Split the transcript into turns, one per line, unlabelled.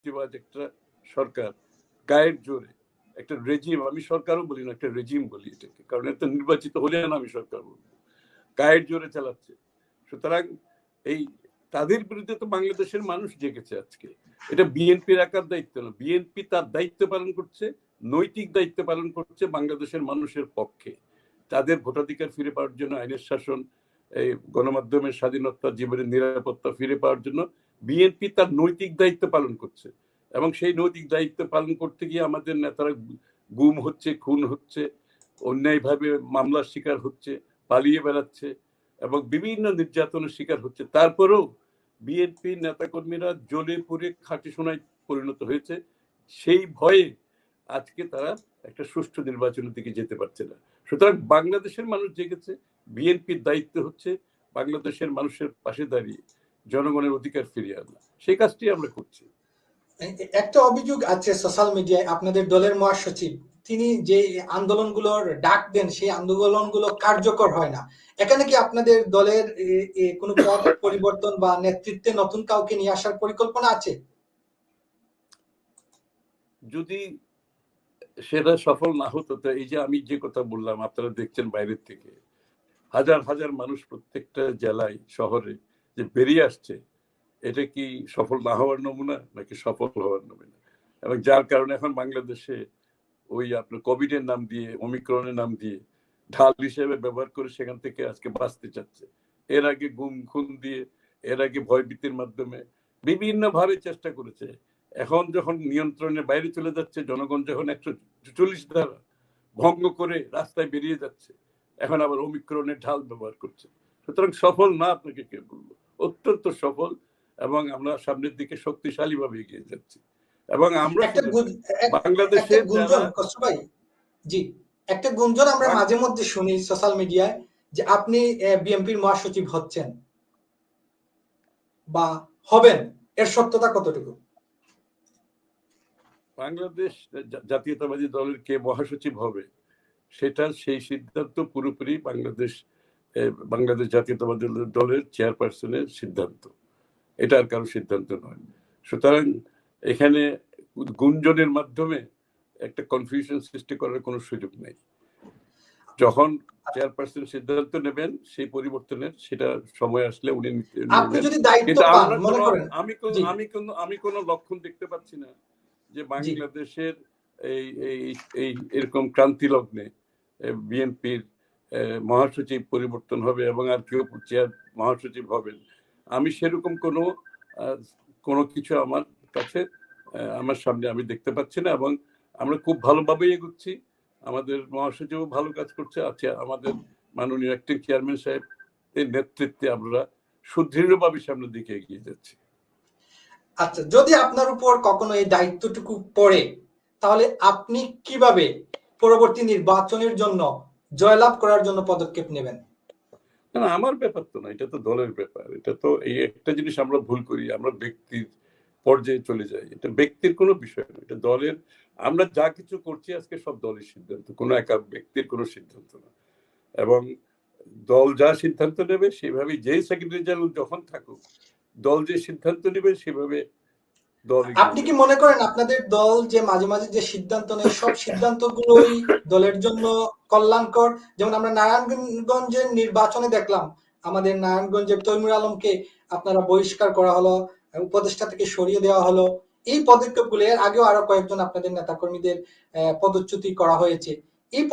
ফ্যাসিবাদ একটা সরকার, গায়ের জোরে। একটা রেজিম আমি সরকারও বলি না, একটা রেজিম বলি এটাকে। কারণ এটা নির্বাচিত হলে না আমি সরকার বলব। গায়ের জোরে চালাচ্ছে। সুতরাং এই তাদের বিরুদ্ধে তো বাংলাদেশের মানুষ জেগেছে আজকে। এটা বিএনপির একার দায়িত্ব না। বিএনপি তার দায়িত্ব পালন করছে, নৈতিক দায়িত্ব পালন করছে বাংলাদেশের মানুষের পক্ষে। তাদের ভোটাধিকার ফিরে পাওয়ার জন্য, আইনের শাসন, এই গণমাধ্যমের স্বাধীনতা, জীবনের নিরাপত্তা ফিরে পাওয়ার জন্য বিএনপি তার নৈতিক দায়িত্ব পালন করছে এবং সেই নৈতিক দায়িত্ব পালন করতে গিয়ে আমাদের নেতারা গুম হচ্ছে, খুন হচ্ছে, অন্যায়ভাবে মামলার শিকার হচ্ছে, পালিয়ে বেড়াচ্ছে এবং বিভিন্ন নির্যাতনের শিকার হচ্ছে। তারপরেও বিএনপি নেতাকর্মীরা জ্বলে পুড়ে খাঁটি সোনায় পরিণত হয়েছে। সেই ভয়ে আজকে তারা একটা সুষ্ঠু নির্বাচনের দিকে যেতে পারছে না। সুতরাং বাংলাদেশের মানুষ জেগেছে, বিএনপির দায়িত্ব হচ্ছে বাংলাদেশের মানুষের পাশে দাঁড়িয়ে। জনগণের অধিকার ফিরিয়ে আনা সেই কাজটি আমরা করছি।
একটা অভিযোগ আছে সোশ্যাল মিডিয়ায় আপনাদের দলের মহাসচিব। তিনি যে আন্দোলনগুলোর ডাক দেন সেই আন্দোলনগুলো কার্যকর হয় না। এখানে কি আপনাদের দলের কোনো পথ পরিবর্তন বা নেতৃত্বে নতুন কাউকে নিয়ে আসার পরিকল্পনা আছে?
যদি সেটা সফল না হতো তো এই যে আমি যে কথা বললাম আপনারা দেখছেন বাইরের থেকে হাজার হাজার মানুষ প্রত্যেকটা জেলায় শহরে যে বেরিয়ে আসছে, এটা কি সফল না হওয়ার নমুনা নাকি সফল হওয়ার নমুনা? এবং যার কারণে এখন বাংলাদেশে ওই আপনার কোভিডের নাম দিয়ে অমিক্রনের নাম দিয়ে ঢাল হিসেবে ব্যবহার করে সেখান থেকে আজকে বাঁচতে চাচ্ছে। এর আগে গুম, খুন দিয়ে, এর আগে ভয়ভীতির মাধ্যমে বিভিন্ন ভাবে চেষ্টা করেছে। এখন যখন নিয়ন্ত্রণের বাইরে চলে যাচ্ছে, জনগণ যখন একশো চল্লিশ ধারা ভঙ্গ করে রাস্তায় বেরিয়ে যাচ্ছে, এখন আবার অমিক্রণের ঢাল ব্যবহার করছে। সুতরাং সফল না আপনাকে কে বলব? অত্যন্ত সফল এবং আমরা সামনের দিকে শক্তিশালী ভাবে এগিয়ে যাচ্ছি। এবং আমরা
বাংলাদেশের ভাই জি একটা গুঞ্জন আমরা মাঝে মধ্যে শুনি সোশ্যাল মিডিয়ায় যে আপনি বিএনপির মহাসচিব হচ্ছেন বা হবেন এর সত্যতা কতটুকু?
বাংলাদেশ জাতীয়তাবাদী দলের কে মহাসচিব হবে সেটা সেই সিদ্ধান্ত পুরোপুরি বাংলাদেশ বাংলাদেশ জাতীয়তাবাদী দলের চেয়ারপারসনের সিদ্ধান্ত। এটা আর কারও সিদ্ধান্ত নয়। সুতরাং এখানে গুঞ্জনের মাধ্যমে একটা কনফিউশন সৃষ্টি করার কোনো সুযোগ নেই। যখন চেয়ারপারসন সিদ্ধান্ত নেবেন সেই পরিবর্তনের সেটা সময় আসলে উনি আমি আমি কোন আমি কোন লক্ষণ দেখতে পাচ্ছি না যে বাংলাদেশের এই এই এরকম ক্রান্তি লগ্নে বিএনপির মহাসচিব পরিবর্তন হবে এবং আর কেউ চেয়ার মহাসচিব হবেন। আমি সেরকম কোনো কোনো কিছু আমার কাছে আমার সামনে আমি দেখতে পাচ্ছি না এবং আমরা খুব ভালোভাবেই এগুচ্ছি। আমাদের মহাসচিবও ভালো কাজ করছে। আছে আমাদের মাননীয় অ্যাক্টিং চেয়ারম্যান সাহেব এর নেতৃত্বে আমরা সুদৃঢ়ভাবে সামনের দিকে এগিয়ে যাচ্ছি।
আচ্ছা যদি আপনার উপর কখনো এই দায়িত্বটুকু পড়ে, তাহলে আপনি কীভাবে পরবর্তী নির্বাচনের জন্য জয়লাভ করার জন্য পদক্ষেপ নেবেন?
না আমার ব্যাপার তো না, এটা তো দলের ব্যাপার, এটা তো এই একটা জিনিস আমরা ভুল করি, আমরা ব্যক্তির পর্যায়ে চলে যাই, এটা ব্যক্তির কোনো বিষয় না, এটা দলের, আমরা যা কিছু করছি আজকে সব দলের সিদ্ধান্ত, কোনো একা ব্যক্তির কোনো সিদ্ধান্ত না। এবং দল যা সিদ্ধান্ত নেবে সেভাবে যেই সেক্রেটারি জেনারেল যখন থাকুক, দল যে সিদ্ধান্ত নেবে, সেভাবে
আপনি কি মনে করেন আপনাদের দল যে মাঝে মাঝে যে সিদ্ধান্ত নেয় সব সিদ্ধান্ত গুলোই দলের জন্য কল্যাণকর? যেমন আমরা নারায়ণগঞ্জের নির্বাচনে দেখলাম আমাদের নারায়ণগঞ্জের তৈমুর আলমকে আপনারা বহিষ্কার করা হলো উপদেষ্টা থেকে সরিয়ে দেওয়া হলো। এই পদক্ষেপগুলো এর আগেও আরও কয়েকজন আপনাদের নেতাকর্মীদের পদচ্যুতি করা হয়েছে। এই